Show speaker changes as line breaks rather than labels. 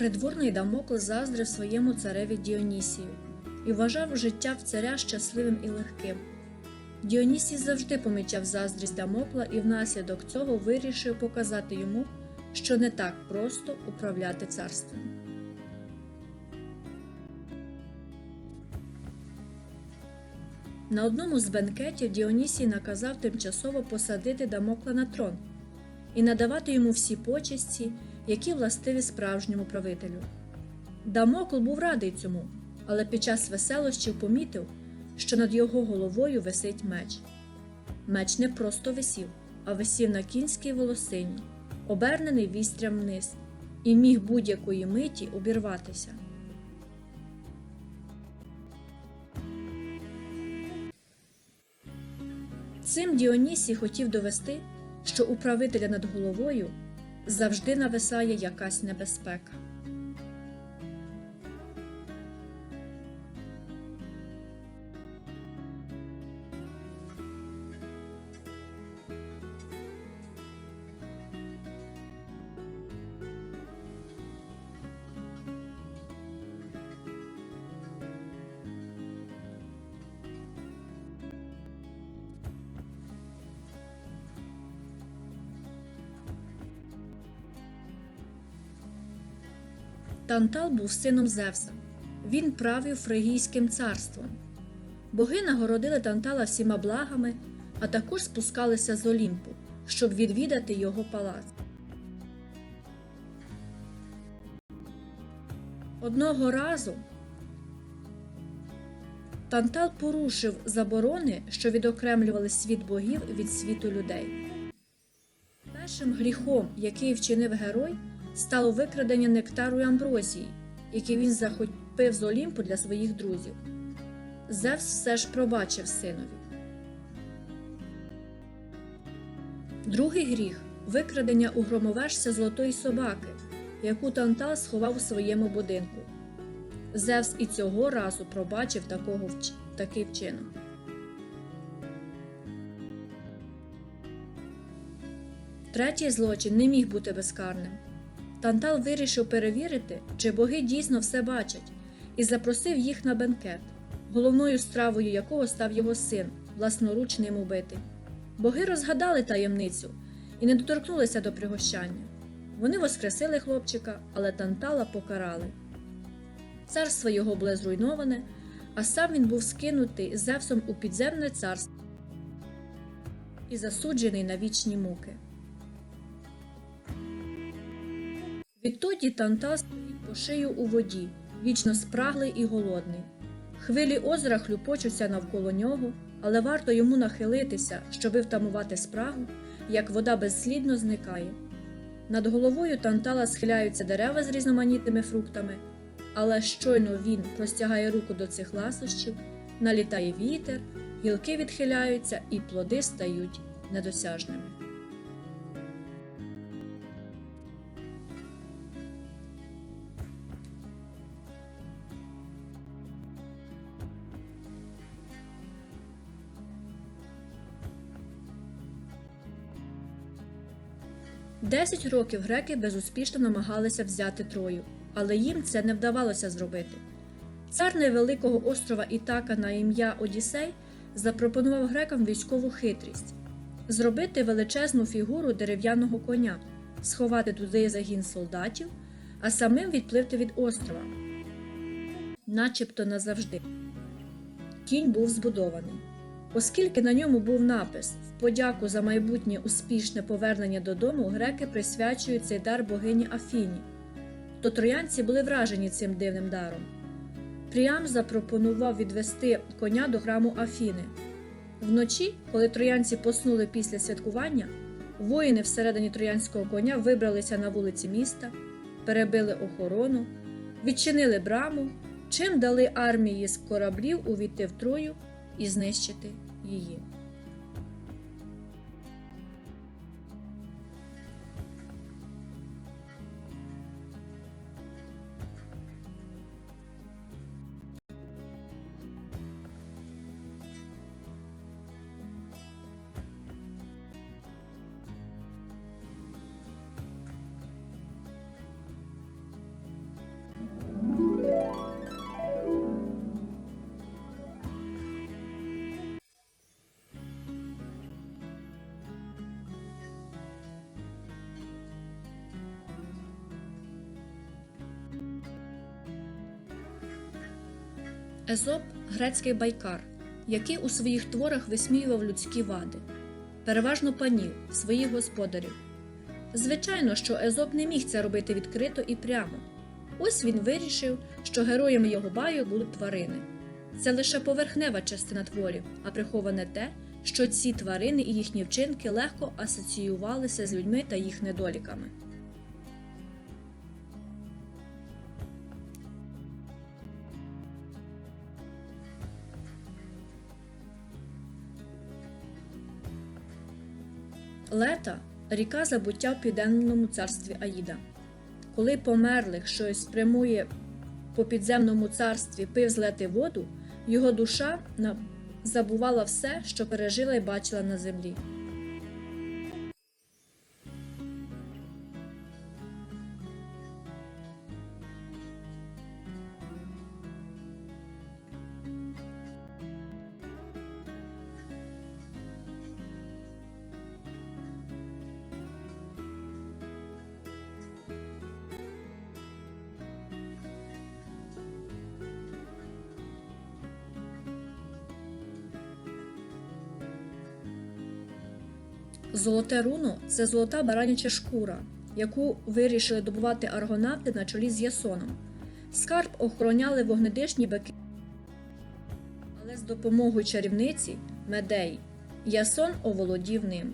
Придворний Дамокл заздрив своєму цареві Діонісію і вважав життя в царя щасливим і легким. Діонісій завжди помічав заздрість Дамокла і внаслідок цього вирішив показати йому, що не так просто управляти царством. На одному з бенкетів Діонісій наказав тимчасово посадити Дамокла на трон і надавати йому всі почесті, які властиві справжньому правителю. Дамокл був радий цьому, але під час веселощів помітив, що над його головою висить меч. Меч не просто висів, а висів на кінській волосині, обернений вістрям вниз, і міг будь-якої миті обірватися. Цим Діонісій хотів довести, що у правителя над головою завжди нависає якась небезпека. Тантал був сином Зевса. Він правив Фригійським царством. Боги нагородили Тантала всіма благами, а також спускалися з Олімпу, щоб відвідати його палац. Одного разу Тантал порушив заборони, що відокремлювали світ богів від світу людей. Першим гріхом, який вчинив герой, стало викрадення нектару і амброзії, який він захопив з Олімпу для своїх друзів. Зевс все ж пробачив синові. Другий гріх викрадення у громовержця золотої собаки, яку Тантал сховав у своєму будинку. Зевс і цього разу пробачив такого вч... такий вчинок. Третій злочин не міг бути безкарним. Тантал вирішив перевірити, чи боги дійсно все бачать, і запросив їх на бенкет, головною стравою якого став його син, власноруч ним убитий. Боги розгадали таємницю і не доторкнулися до пригощання. Вони воскресили хлопчика, але Тантала покарали. Царство його було зруйноване, а сам він був скинутий Зевсом у підземне царство і засуджений на вічні муки. Відтоді Тантал стоїть по шию у воді, вічно спраглий і голодний. Хвилі озера хлюпочуться навколо нього, але варто йому нахилитися, щоби втамувати спрагу, як вода безслідно зникає. Над головою Тантала схиляються дерева з різноманітними фруктами, але щойно він простягає руку до цих ласощів, налітає вітер, гілки відхиляються і плоди стають недосяжними. Десять років греки безуспішно намагалися взяти Трою, але їм це не вдавалося зробити. Цар невеликого острова Ітака на ім'я Одіссей запропонував грекам військову хитрість зробити величезну фігуру дерев'яного коня, сховати туди загін солдатів, а самим відпливти від острова, начебто назавжди. Кінь був збудований. Оскільки на ньому був напис в подяку за майбутнє успішне повернення додому, греки присвячують цей дар богині Афіні, то троянці були вражені цим дивним даром. Пріам запропонував відвести коня до храму Афіни. Вночі, коли троянці поснули після святкування, воїни всередині троянського коня вибралися на вулиці міста, перебили охорону, відчинили браму, чим дали армії з кораблів увійти в Трою і знищити її. Езоп грецький байкар, який у своїх творах висміював людські вади, переважно панів, своїх господарів. Звичайно, що Езоп не міг це робити відкрито і прямо. Ось він вирішив, що героями його баю будуть тварини. Це лише поверхнева частина творів, а приховане те, що ці тварини і їхні вчинки легко асоціювалися з людьми та їх недоліками. Лета ріка забуття в південному царстві Аїда. Коли померлих щось прямує по підземному царстві пив з лети воду, його душа забувала все, що пережила і бачила на землі. Золоте руно це золота бараняча шкура, яку вирішили добувати аргонавти на чолі з Ясоном. Скарб охороняли вогнедишні бики, але з допомогою чарівниці медей. Ясон оволодів ним.